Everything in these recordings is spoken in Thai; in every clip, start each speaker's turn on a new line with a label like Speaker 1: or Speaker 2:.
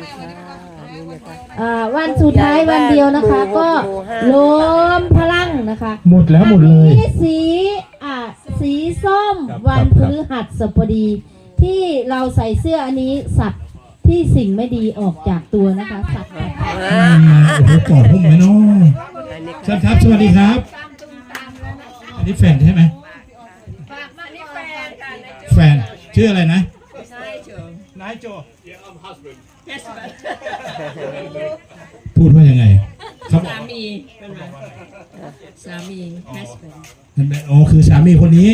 Speaker 1: ดีค่ะนี่นะคะ
Speaker 2: อ่าวันสุดท้ายวันเดียวนะคะ ก็รวมพลังนะคะ
Speaker 3: หมดแล้วหมดเลย
Speaker 2: อันนี้สีอ่าสีส้ม
Speaker 3: ครับ
Speaker 2: วัน
Speaker 3: ค
Speaker 2: พ
Speaker 3: รับ
Speaker 2: ฤหัสบดี ที่เราใส่เสื้ออันนี้สัตว์ที่สิ่งไม่ดีออกจากตัวนะคะสัตว์
Speaker 3: โอ้โหกอดพุ่มไหมเนาะ
Speaker 1: อันนี้
Speaker 3: เชิญครับ สวัสดีครับ อันนี้แฟนใช่ไหม แฟน ชื่ออะไรนะ นายโจพูดว่ายังไงเขาบอก
Speaker 4: สามีเป็นไรสามี husband
Speaker 3: นั่นแหละอ๋อคือสามีคนนี้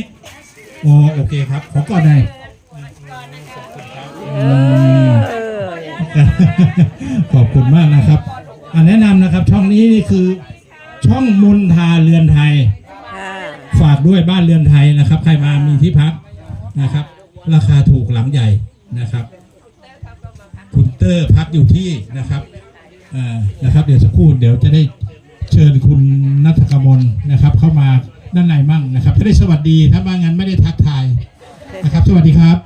Speaker 3: อ๋อโอเคครับ ขอกอดหน่อยอืม
Speaker 1: เออ
Speaker 3: ขอบคุณมากนะครับอันแนะนำนะครับ ช่องนี้นี่คือช่องมนทาเรือนไทย
Speaker 1: ค่ะ
Speaker 3: ฝากด้วยบ้านเรือนไทยนะครับ ใครมามีที่พักนะครับ ราคาถูกหลังใหญ่ นะครับ คุณเตอร์พักอยู่ที่นะครับเอ่อนะครับ เดี๋ยวสักครู่เดี๋ยวจะได้เชิญคุณนัทกมลนะครับ เข้ามาด้านในมั่งนะครับจะได้สวัสดีถ้าว่างั้นไม่ได้ทักทายนะครับ สวัสดีครับ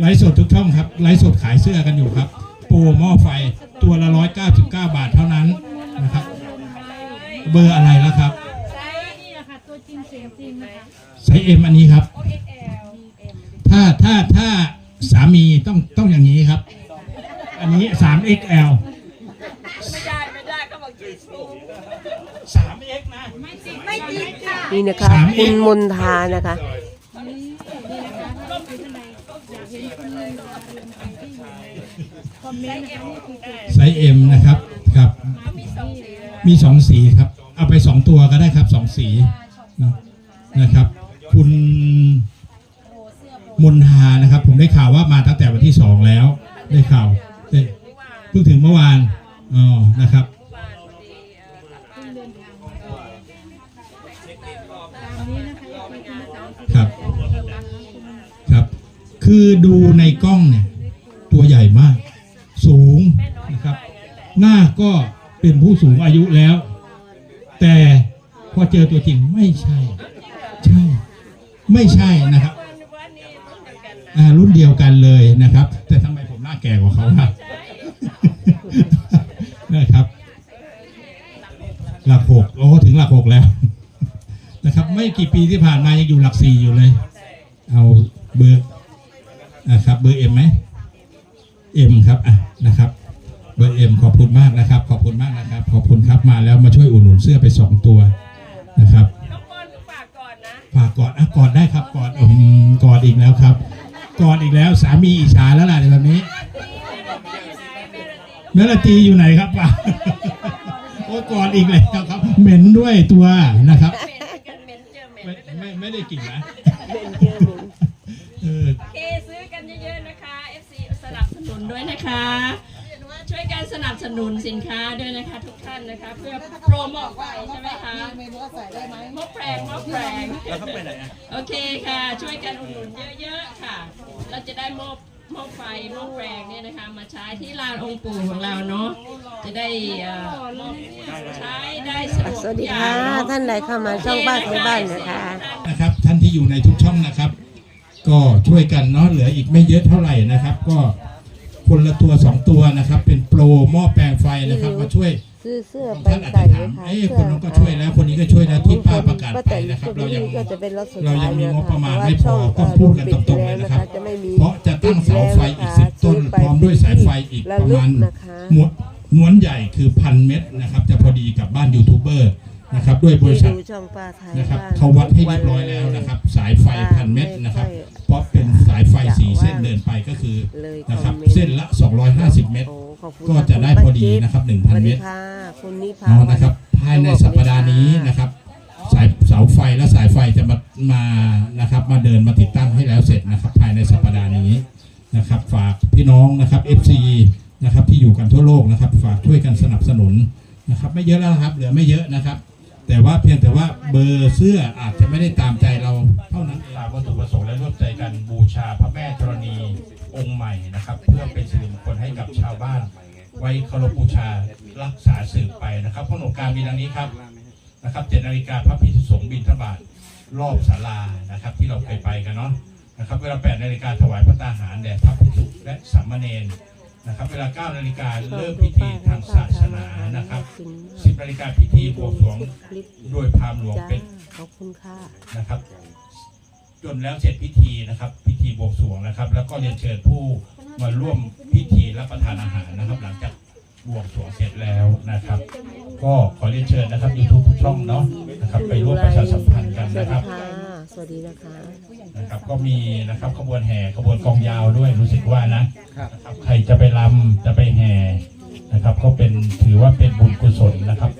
Speaker 3: ไลฟ์สดทุกช่องครับไลฟ์สดขายเสื้อกันอยู่ครับ โปรหม้อไฟตัวละร้อยเก้าสิบเก้าบาทเท่านั้นนะครับ เบอร์อะไรแล้วครับไซส์เอ็มอันนี้ครับ ถ้าถ้าถ้าสามีต้องต้องอย่างนี้ครับ อันนี้สาม XL
Speaker 4: ไม่ได้ไม่ได้เขาบอกจีสูง
Speaker 3: สาม X นะ
Speaker 1: นี่นะคะ
Speaker 3: สาม
Speaker 1: คุณ
Speaker 3: เอ็ก
Speaker 1: มนทานะคะ
Speaker 3: ไซส์ M นะครับครับ มีสองสีครับ เอาไปสองตัวก็ได้ครับสองสีนะนะครับ คุณ มนทานะครับ ผมได้ข่าวว่ามาตั้งแต่วันที่สองแล้ว ได้ข่าวเพิ่งถึงเมื่อวานอ๋อนะครับครับ ครับ คือดูในกล้องเนี่ย ตัวใหญ่มาก สูงนะครับ หน้าก็เป็นผู้สูงอายุแล้ว แต่พอเจอตัวจริงไม่ใช่ ใช่ ไม่ใช่นะครับ รุ่นเดียวกันเลยนะครับ แต่ทำไมผมหน้าแก่กว่าเขาครับนะครับหลักหกโอ้ถึงหลักหกแล้วนะครับ ไม่กี่ปีที่ผ่านมายังอยู่หลักสี่อยู่เลย เอาเบอร์นะครับเบอร์เอ็มไหมเอ็มครับอะนะครับเบอร์เอ็มขอบคุณมากนะครับ ขอบคุณมากนะครับ ขอบคุณครับมาแล้วมาช่วยอุดหนุนเสื้อไปสองตัวนะครับ
Speaker 4: น้องบอลฝากก่อนนะ
Speaker 3: ฝากกอดอะกอดได้ครับกอดอืมกอดอีกแล้วครับ กอดอีกแล้วสามีอิจฉาแล้วล่ะในแบบนี้แม่ลตีอยู่ไหนครับป่าโอ้กอดอีกแล้วครับ เหม็นด้วยตัวนะครับไม่ไม่ไม่ได้กลิ่นนะ
Speaker 1: เอ
Speaker 4: อเคซื้อกันเยอะๆนะคะ FC สนับสนุนด้วยนะคะ ช่วยกันสนับสนุนสินค้าด้วยนะคะทุกท่านนะคะ เพื่อโปรโมทไว้ใช่ไหมคะไม่รู้ว่าใส่ได้ไหมมะแปลงมะแปลงแล้วเขาไปไหนโอเคค่ะ ช่วยกันอุดหนุนเยอะๆค่ะ เราจะได้มอบมอบไฟมอบแปลงเนี่ยนะคะ มาใช้ที่ลานองค์ปู่ของเราเนาะจะได้เอ่อมอบใช้ได้สะดวก
Speaker 1: สวัสดี
Speaker 4: ทุกอย่า
Speaker 1: ค่ะ
Speaker 4: งเนอะ
Speaker 1: ท่านใดเข้ามาช่องบ้านของบ้านนะคะ
Speaker 3: นะครับ ท่านที่อยู่ในทุกช่องนะครับ ก็ช่วยกันเนาะเหลืออีกไม่เยอะเท่าไหร่นะครับ ก็ คนละตัวสองตัวนะครับ เป็นโปรหม้อแปลงไฟนะครับมาช่วย
Speaker 1: ซื้อเสื้อไป
Speaker 3: ท่านอาจ
Speaker 1: ใส่
Speaker 3: จะถาม
Speaker 1: นะคะ
Speaker 3: เอ้ยคนนู้นก็ช่วยแล้ว คนนี้ก็ช่วยแล้วที่ป้าประกาศไปนะครับ เรายัง
Speaker 1: ก็จะเป็นรถสุด
Speaker 3: เรา
Speaker 1: ท้าย
Speaker 3: ยังมี
Speaker 1: นะ
Speaker 3: งบ
Speaker 1: คะ
Speaker 3: ประมาณ
Speaker 1: เพ
Speaker 3: ไม่
Speaker 1: ราะ
Speaker 3: พ
Speaker 1: ว่า
Speaker 3: อ
Speaker 1: ช่อง
Speaker 3: ต้องพูดกันตรงๆเลยนะครับ
Speaker 1: จะไม่มี
Speaker 3: เพราะจะตั้งเสาไฟอีกสิบต้นพร้อมด้วยสายไฟอีกประมาณ
Speaker 1: นะคะ
Speaker 3: ม้วนม้วนใหญ่คือพันเม็ดนะครับ จะพอดีกับบ้านยูทูบเบอร์นะครับด้วยบริษัท
Speaker 1: ดูช่องป้าไทย
Speaker 3: นะครับ
Speaker 1: บ้น
Speaker 3: เขาวัดให้เรียบร้อยแล้วนะครับ สายไฟพันเม็ดนะครับ นเดินไปก็คือ
Speaker 1: เลย
Speaker 3: นะครับ
Speaker 1: คอมมต์
Speaker 3: เส้นละ 250 เมตร
Speaker 1: โอ้ขอบคุณ
Speaker 3: ก็จะได้พอดีนะครับ
Speaker 1: สวัส
Speaker 3: 1,000 เม
Speaker 1: ดี
Speaker 3: ตร
Speaker 1: ค่ะคุณนิพา
Speaker 3: เนาะนะครับภายในสัปดาห์นี้นะครับ สายเสาไฟและสายไฟจะมามานะครับ มาเดินมาติดตั้งให้แล้วเสร็จนะครับ ภายในสัปดาห์นี้นะครับ ฝากพี่น้องนะครับ FC นะครับที่อยู่กันทั่วโลกนะครับ ฝากช่วยกันสนับสนุนนะครับ ไม่เยอะแล้วนะครับ เหลือไม่เยอะนะครับ แต่ว่าเพียงแต่ว่าเบอร์เสื้ออาจจะไม่ได้ตามใจเราเท่านั้นเองวัตถุประสงค์และร่วมใจกันบูชาพระแม่ธรณีองค์ใหม่นะครับ เพื่อเป็นสิริมงคลให้กับชาวบ้าน ไว้เคารพบูชารักษาสืบไปนะครับขนมการมีดังนี้ครับนะครับเจ็ดนาฬิกาพระภิกษุสงฆ์บิณฑบาตรอบศาลานะครับ ที่เราเคยไปกันเนาะนะครับ เวลาแปดนาฬิกาถวายพระตาหารแด่พระภิกษุและสามเณร นะครับ เวลา9นาฬิกาเริ่มพิธีทางศาสนานะครับ 10นาฬิกาพิธีบวงสรวง
Speaker 1: คลิป
Speaker 3: โดยพราหมณ์หลวง
Speaker 1: จ้า
Speaker 3: เป็น
Speaker 1: ขอบคุณค่ะ
Speaker 3: นะครับ จนแล้วเสร็จพิธีนะครับ พิธีบวงสรวงนะครับ แล้วก็เรียนเชิญผู้มาร่วมพิธีรับประทานอาหารนะครับ หลังจากบวงสรวงเสร็จแล้วนะครับ ก็ขอเรียนเชิญนะครับยูทูบทุกช่องเนาะนะครับ ไปร่วมประชาสัมพันธ์กัน
Speaker 1: สวัส
Speaker 3: นะค
Speaker 1: ดี
Speaker 3: รับ
Speaker 1: ค่ะ สวัสดีนะคะ
Speaker 3: นะครับ ก็มีนะครับขบวนแห่ขบวนกองยาวด้วยรู้สึกว่านะนะครับใครจะไปรำจะไปแห่นะครับ ก็เป็นถือว่าเป็นบุญกุศลนะครับ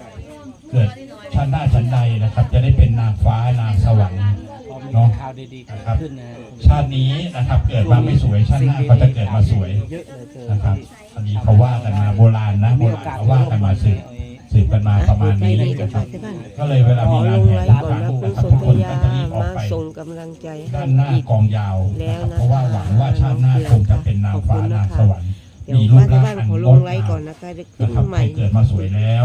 Speaker 3: เกิดชาติหน้าชั้นใดนะครับ จะได้เป็นนางฟ้านางสวรรค์
Speaker 5: พอมี
Speaker 3: เนาะ
Speaker 5: ข่าวดีๆเกิด
Speaker 3: นะครับ
Speaker 5: ขึ้นนะ
Speaker 3: ชาตินี้นะครับ เกิดมาไม่สวยชาติหน้าก็จะเกิดมาสวย
Speaker 5: เยอะเหลยเกิน
Speaker 3: นะครับอันนี้เขาว่ากันมาโบราณนะโบ
Speaker 5: มีโอ
Speaker 3: ราณ
Speaker 5: กาส
Speaker 3: เขาว่ากันมาสืบสืบกันมาประมาณนี้นะครับก็เลยเวลา
Speaker 1: ข
Speaker 3: มี
Speaker 1: องา
Speaker 3: น
Speaker 1: ลง
Speaker 3: แห่
Speaker 1: ไลฟ์ก่อน
Speaker 3: ต่าง
Speaker 1: นะ
Speaker 3: ๆ
Speaker 1: คุณ
Speaker 3: นะครับ ก
Speaker 1: มา
Speaker 3: ไป
Speaker 1: ส่งกำลังใจให้
Speaker 3: ด้านหน้า
Speaker 1: อีก
Speaker 3: กองยาว
Speaker 1: แล้ว
Speaker 3: นะครับ
Speaker 1: นะคะ
Speaker 3: เพราะว่าหวังว่าชาติหน้าคงจะเป็นนางฟ้านางสวรรค์
Speaker 1: เดี๋ยว
Speaker 3: มีรู
Speaker 1: บ้า
Speaker 3: ป
Speaker 1: น
Speaker 3: ร่า
Speaker 1: ที่
Speaker 3: ง
Speaker 1: บ้าน
Speaker 3: อัน
Speaker 1: ของล
Speaker 3: ด
Speaker 1: งไลฟ์
Speaker 3: งา
Speaker 1: ก่อน
Speaker 3: ม
Speaker 1: นะคะเดี๋ยว
Speaker 3: นะค
Speaker 1: ขึ้
Speaker 3: รับ
Speaker 1: นให
Speaker 3: ใคร
Speaker 1: ม่
Speaker 3: เกิดมาสวยแล้ว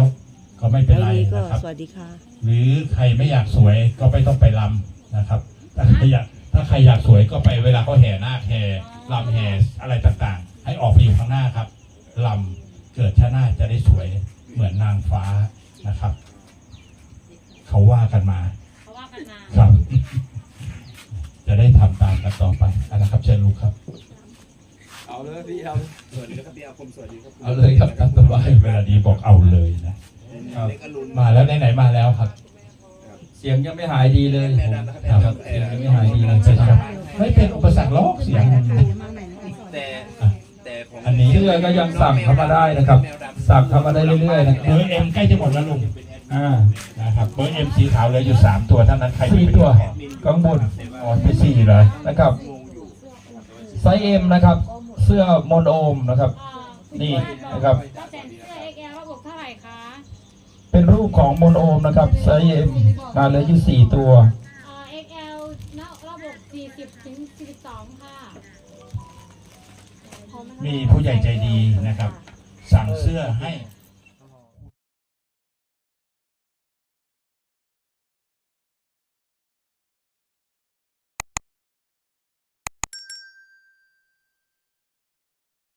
Speaker 3: ก็ไม่เป็น
Speaker 1: ไล
Speaker 3: ไร
Speaker 1: ฟ์นี้ก็
Speaker 3: นะครับ
Speaker 1: สวัสดีค่ะ
Speaker 3: หรือใครไม่อยากสวยก็ไม่ต้องไปลำนะครับถ้าใครอยากถ้าใครอยากสวยก็ไปเวลาเขาแห่นาคแห่ลำแห่อะไรต่างๆ ให้ออกไปอยู่ข้างหน้าครับลำเกิดชาติหน้าจะได้สวยเหมือนนางฟ้านะครับ เขาว่ากันมา
Speaker 6: เขาว่ากันมา
Speaker 3: ครับจะได้ ทำตามกันต่อไปเอาละครับเชิญลูกครับ
Speaker 5: เอาเลยพี่เอาสวัสดีครับพี่อาคมสวัสดีครับ
Speaker 3: เอาเลยครับตามสบายเวลาดีบอกเอาเลยนะมาแล้วไหนๆมาแล้วครับ
Speaker 7: เสียงยังไม่หายดีเลยผม
Speaker 3: ครับ
Speaker 7: เสียงยังไม่หายดีเลย
Speaker 3: ใช่ครับไม่เป็นอุปสรรคหรอกเสียง
Speaker 5: แต่แต่ของ
Speaker 3: อันนี้
Speaker 7: เสื้อก็ยังสั่งเข้ามาได้นะครับ สั่งเข้ามาได้เรื่อยๆนะค
Speaker 3: เบ
Speaker 7: รั
Speaker 3: อบร์เอ็มใกล้จะหมดแล้วลุง
Speaker 7: อ่า
Speaker 3: นะครับเบอร์เอ็มสีขาวเหลืออยู่สามตัวเท่านั้นใครจะ
Speaker 7: สี่
Speaker 3: ไป
Speaker 7: ตัว
Speaker 3: ขอ
Speaker 7: ข้างบน
Speaker 3: อ๋อไม่สี่เลย
Speaker 7: นะครับไซส์เอ็มนะครับ เสื้อโมโนโอมนะครับ นี่นะครับ
Speaker 6: ก็แต่งเสื้อ XL ระบบเท่าไหร่คะ
Speaker 7: เป็นรูปของโมโนโอมนะครับไซส์เอ็มมาเหลืออยู่สี่ตัว
Speaker 6: เอ่อ XL ณระบบ 40ถึง42 ค่ะ
Speaker 3: มีผู้ใหญ่ใจดีนะครับ สั่งเสื้อให้